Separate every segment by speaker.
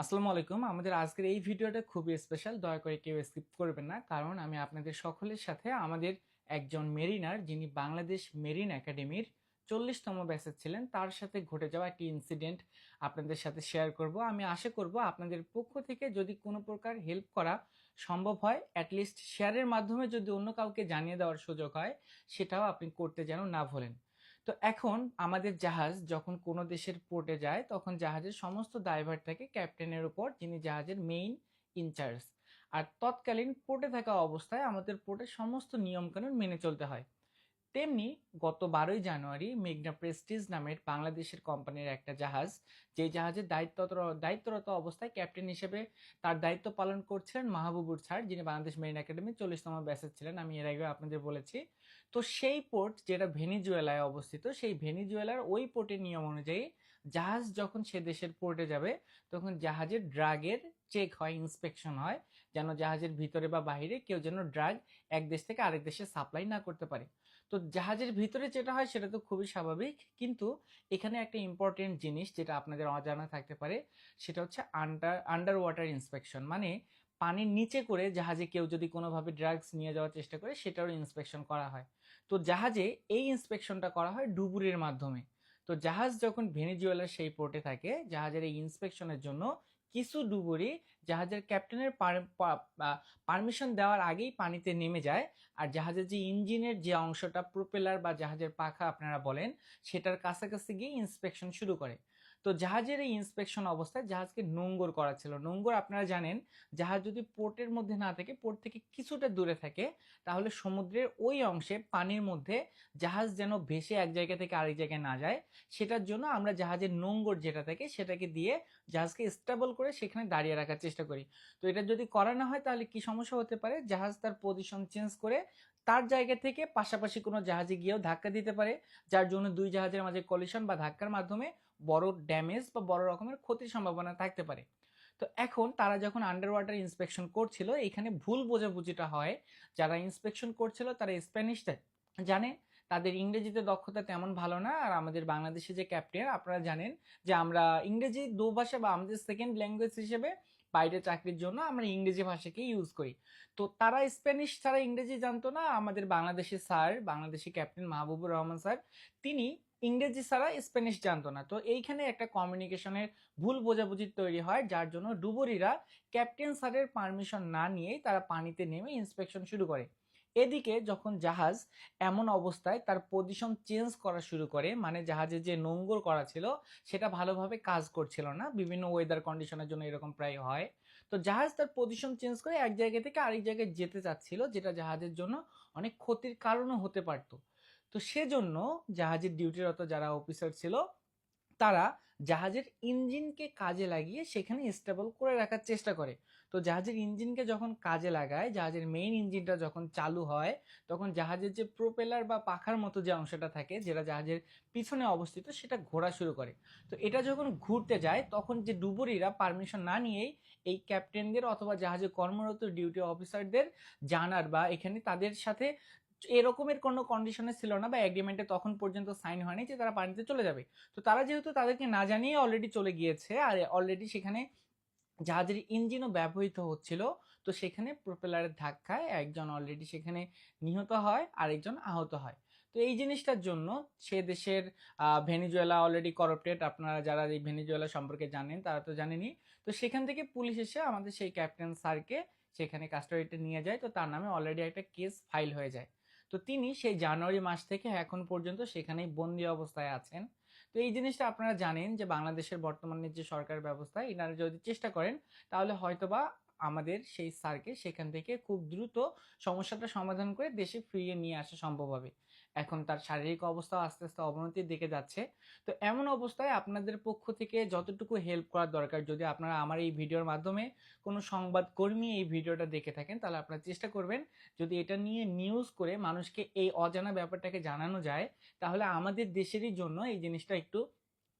Speaker 1: আসসালামু আলাইকুম। আমাদের আজকের এই ভিডিওটা খুবই স্পেশাল দয়া করে কেউ স্কিপ করবেন না। কারণ আমি আপনাদের সকলের সাথে আমাদের একজন মেরিনার যিনি বাংলাদেশ মেরিন একাডেমির চল্লিশতম ব্যাচের ছিলেন, তার সাথে ঘটে যাওয়া একটি ইনসিডেন্ট আপনাদের সাথে শেয়ার করব। আমি আশা করব আপনাদের পক্ষ থেকে যদি কোনো প্রকার হেল্প করা সম্ভব হয় অ্যাটলিস্ট শেয়ারের মাধ্যমে যদি অন্য কাউকে জানিয়ে দেওয়ার সুযোগ হয়, সেটাও আপনি করতে যেন না ভোলেন। তো এখন আমাদের জাহাজ যখন কোনো দেশের পোর্টে যায়, তখন জাহাজের সমস্ত ড্রাইভার থাকে ক্যাপ্টেনের উপর, যিনি জাহাজের মেইন ইনচার্জ আর তৎকালীন পোর্টে থাকা অবস্থায় আমাদের পোর্টের সমস্ত নিয়মকানুন মেনে চলতে হয়। তেমনি গত বারোই জানুয়ারি মেঘনা প্রেস্টিজ নামের বাংলাদেশের কোম্পানির একটা জাহাজ যে জাহাজের দায়িত্বরত দায়িত্বরত অবস্থায় ক্যাপ্টেন হিসেবে তার দায়িত্ব পালন করছিলেন মাহবুবুর স্যার, যিনি বাংলাদেশ মেরিন একাডেমি চল্লিশতম ব্যাচের ছিলেন। আমি এর আগে আপনাদের বলেছি। তো সেই পোর্ট যেটা ভেনিজুয়েলায় অবস্থিত, সেই ভেনিজুয়েলার ওই পোর্টের নিয়ম অনুযায়ী জাহাজ যখন সে দেশের পোর্টে যাবে, তখন জাহাজের ড্রাগের চেক হয় ইন্সপেকশন হয়, যেন জাহাজের ভিতরে বা বাইরে কেউ যেন ড্রাগ এক দেশ থেকে আরেক দেশে সাপ্লাই না করতে পারে। তো জাহাজের ভিতরে যেটা হয়, সেটা তো খুবই স্বাভাবিক, কিন্তু এখানে একটা ইম্পর্টেন্ট জিনিস যেটা আপনাদের অজানা থাকতে পারে, সেটা হচ্ছে আন্ডার আন্ডার ওয়াটার ইন্সপেকশন মানে পানির নিচে করে জাহাজে কেউ যদি কোনোভাবে ড্রাগস নিয়ে যাওয়ার চেষ্টা করে, সেটারও ইন্সপেকশন করা হয়। তো জাহাজে এই ইন্সপেকশনটা করা হয় ডুবুরির মাধ্যমে। তো জাহাজ যখন ভেনিজুয়েলার সেই পোর্টে থাকে, জাহাজের এই ইন্সপেকশনের জন্য কিছু ডুবুরি জাহাজের ক্যাপ্টেনের পারমিশন দেওয়ার আগেই পানিতে নেমে যায়। আর জাহাজের যে ইঞ্জিনের যে অংশটা, প্রোপেলার বা জাহাজের পাখা আপনারা বলেন, সেটার কাছাকাছি গিয়ে ইন্সপেকশন শুরু করে। তো জাহাজের এই ইন্সপেকশন অবস্থায় জাহাজকে নোঙ্গর করা ছিল। নোঙ্গর আপনারা জানেন, জাহাজ যদি পোর্টের মধ্যে না থাকে, পোর্ট থেকে কিছুটা দূরে থাকে, তাহলে সমুদ্রের ওই অংশে পানির মধ্যে জাহাজ যেন ভেসে এক জায়গা থেকে আরেক জায়গায় না যায়, সেটার জন্য আমরা জাহাজের নোঙ্গর যেটা থাকে, সেটাকে দিয়ে জাহাজকে স্টেবল করে সেখানে দাঁড়িয়ে রাখার চেষ্টা করি। তো এটা যদি করা না হয়, তাহলে কি সমস্যা হতে পারে? জাহাজ তার পজিশন চেঞ্জ করে তার জায়গা থেকে পাশাপাশি কোনো জাহাজে গিয়েও ধাক্কা দিতে পারে, যার জন্য দুই জাহাজের মাঝে কলিশন বা ধাক্কার মাধ্যমে বড় ড্যামেজ বা বড় রকমের ক্ষতির সম্ভাবনা থাকতে পারে। তো এখন তারা যখন আন্ডার ওয়াটার ইন্সপেকশন করছিল, এখানে ভুল বোঝাবুঝিটা হয়। যারা ইন্সপেকশন করছিল, তারা স্প্যানিশটা জানে? তাদের ইংরেজিতে দক্ষতা তেমন ভালো না। আর আমাদের বাংলাদেশে যে ক্যাপ্টেন আপনারা জানেন যে আমরা ইংরেজি দু ভাষা বা আমাদের সেকেন্ড ল্যাঙ্গুয়েজ হিসেবে বাইরে চাকরির জন্য আমরা ইংরেজি ভাষাকে ইউজ করি। তো তারা স্প্যানিশ ছাড়া ইংরেজি জানতো না। আমাদের বাংলাদেশের sir Bangladeshi captain Mahbubur Rahman sir তিনি ইংরেজি ছাড়া স্প্যানিশ জানতো না। তো এইখানে একটা কমিউনিকেশনের ভুল বোঝাবুঝি তৈরি হয়, যার জন্য ডুবুরিরা ক্যাপ্টেন স্যারের পারমিশন না নিয়েই তারা পানিতে নেমে ইন্সপেকশন শুরু করে। এদিকে যখন জাহাজ এমন অবস্থায় তার পজিশন চেঞ্জ করা শুরু করে মানে জাহাজে যে নোঙ্গর করা ছিল, সেটা ভালোভাবে কাজ করছিল না, বিভিন্ন ওয়েদার কন্ডিশনের জন্য এরকম প্রায় হয়। তো জাহাজ তার পজিশন চেঞ্জ করে এক জায়গা থেকে আরেক জায়গায় যেতে চাচ্ছিল, যেটা জাহাজের জন্য অনেক ক্ষতির কারণও হতে পারতো। তো সেজন্য জাহাজের ডিউটিরত যারা অফিসার ছিল, তারা জাহাজের ইঞ্জিনকে কাজে লাগিয়ে সেখানে স্টেবল করে রাখার চেষ্টা করে। তো জাহাজের ইঞ্জিনকে যখন কাজে লাগায়, জাহাজের মেইন ইঞ্জিনটা যখন চালু হয়, তখন জাহাজের যে প্রোপেলার বা পাখার মতো যে অংশটা থাকে, যেটা জাহাজের পিছনে অবস্থিত, সেটা ঘোরা শুরু করে। তো এটা যখন ঘুরতে যায়, তখন যে ডুবুরিরা পারমিশন না নিয়েই এই ক্যাপ্টেনদের অথবা জাহাজে কর্মরত ডিউটি অফিসারদের জানার বা এখানে তাদের সাথে এরকমের কোনো কন্ডিশনে ছিল না বা এগ্রিমেন্টে তখন পর্যন্ত সাইন হয়নি যে তারা পানিতে চলে যাবে। তো তারা যেহেতু তাদেরকে না জানিয়ে অলরেডি চলে গিয়েছে আর অলরেডি সেখানে জাহাজের ইঞ্জিনও ব্যবহৃত হচ্ছিল, তো সেখানে প্রোপেলারের ধাক্কায় একজন অলরেডি সেখানে নিহত হয়, আরেকজন আহত হয়। তো এই জিনিসটার জন্য সে দেশের ভেনিজুয়েলা অলরেডি করাপ্টেড আপনারা যারা এই ভেনিজুয়েলা সম্পর্কে জানেন তারা তো জানেনই। তো সেখান থেকে পুলিশ এসে আমাদের সেই ক্যাপ্টেন স্যারকে সেখানে কাস্টডিতে নিয়ে যায়, তো তার নামে অলরেডি একটা কেস ফাইল হয়ে যায়। তো তিনি সেই জানুয়ারি মাস থেকে এখন পর্যন্ত সেখানেই বন্দি অবস্থায় আছেন। তো এই জিনিসটা আপনারা জানেন যে বাংলাদেশের বর্তমানে যে সরকার ব্যবস্থা এনারা যদি চেষ্টা করেন, তাহলে হয়তোবা আমাদের সেই স্যারকে সেখান থেকে খুব দ্রুত সমস্যাটা সমাধান করে দেশে ফিরিয়ে নিয়ে আসা সম্ভব হবে। এখন তার শারীরিক অবস্থা আস্তে আস্তে অবনতির দিকে যাচ্ছে। তো এমন অবস্থায় আপনাদের পক্ষ থেকে যতটুকু হেল্প করার দরকার, যদি আপনারা আমার এই ভিডিওর মাধ্যমে কোনো সংবাদকর্মী এই ভিডিওটা দেখে থাকেন, তাহলে আপনারা চেষ্টা করবেন যদি এটা নিয়ে নিউজ করে মানুষকে এই অজানা ব্যাপারটাকে জানানো যায়, তাহলে আমাদের দেশেরই জন্য এই জিনিসটা একটু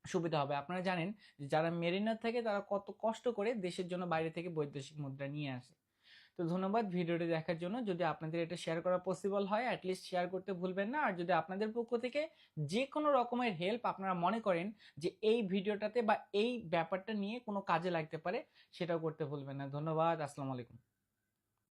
Speaker 1: সুবিধা হবে। আপনারা জানেন যারা মেরিনার থাকে তারা কত কষ্ট করে দেশের জন্য বাইরে থেকে বৈদেশিক মুদ্রা নিয়ে আসে। তো ধন্যবাদ ভিডিওটি দেখার জন্য। যদি আপনাদের এটা শেয়ার করা পসিবল হয় অ্যাটলিস্ট শেয়ার করতে ভুলবেন না। আর যদি আপনাদের পক্ষ থেকে যে কোনো রকমের হেল্প আপনারা মনে করেন যে এই ভিডিওটাতে বা এই ব্যাপারটা নিয়ে কোনো কাজে লাগতে পারে, সেটাও করতে ভুলবেন না। ধন্যবাদ, আসসালামু আলাইকুম।